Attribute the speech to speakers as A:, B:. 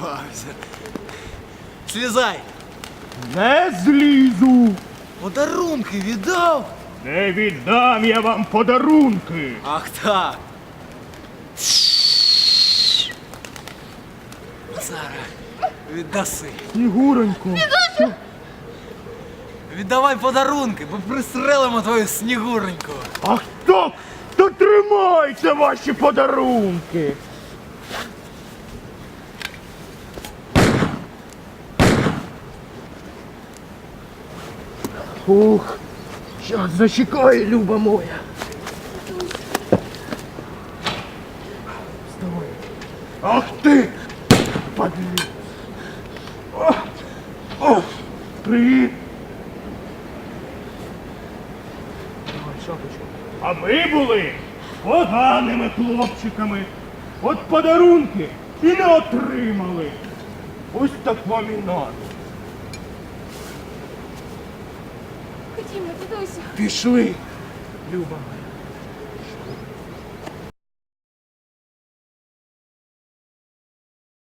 A: Попався. Слізай!
B: Не злізу.
A: Подарунки віддав?
B: Не віддам я вам подарунки.
A: Ах так. Зараз віддаси.
B: Снігуренько.
A: Віддавай подарунки, бо пристрелимо твою снігуреньку.
B: Ах так, то тримайте ваші подарунки. Ух, щас зачекай, люба моя. Вставай. Ах ти! Падлюк. О, о, привіт. Давай, шапочку. А ми були поганими хлопчиками. От подарунки і не отримали. Ось так вам і надо.
C: Ходімо, дідусю.
B: Пішли, Люба.